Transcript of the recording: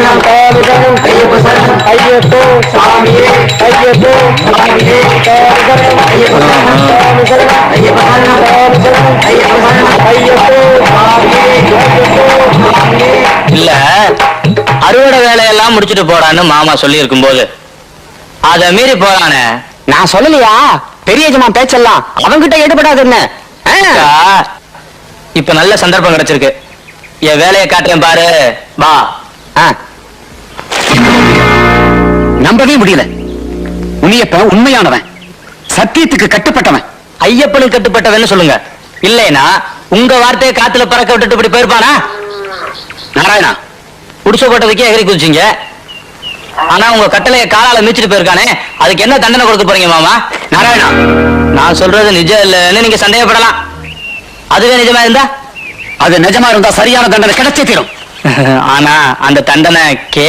சரணம் சரணம் ஐயப்ப சரணம் ஐயப்போ சாமியே ஐயப்போ சாமியே சாமி சரணம் ஐயப்ப சரணம் சரணம் ஐயப்ப சரணம் சரணம் ஐயப்ப சரணம் ஐயப்போ சாமியே ஐயப்போ சாமியே இல்ல. அறுவடை வேலையெல்லாம் முடிச்சிட்டு போறான்னு மாமா சொல்லி இருக்கும்போது அத மீறி போறானே. நான் சொல்லலையா? பெரிய ஜமா பேச்செல்லாம் அவங்கிட்ட ஈடுபடாது என்ன இப்ப நல்ல சந்தர்ப்பம் கிடைச்சிருக்கு. என் வேலையை காட்டுறேன் பாரு. வா. ஆ. முடியல. முனியப்ப உண்மையானவன். சத்தியத்துக்கு கட்டுப்பட்டவன். ஐயப்பனுக்கு கட்டுப்பட்டவன்னு சொல்லுங்க. இல்லைனா உங்க வார்த்தையை காத்துல பறக்க விட்டுட்டு இப்படி போயிருப்பானா? நாராயணா. குடிசை போட்டதுக்கே எகிரி குதிச்சிங்க. ஆனா உங்க கட்டளைய காலால மீச்சிட்டு போயிருக்கானே அதுக்கு என்ன தண்டனை கொடுக்க போறீங்க மாமா? நாராயணா. நான் சொல்றது நிஜம் இல்லைன்னு நீங்க சந்தேகப்படலாம். அதுவே நிஜமா இருந்தா? அது நிஜமா இருந்தா சரியான தண்டனை கிடைச்சே தீரும். ஆனா அந்த தண்டனை கே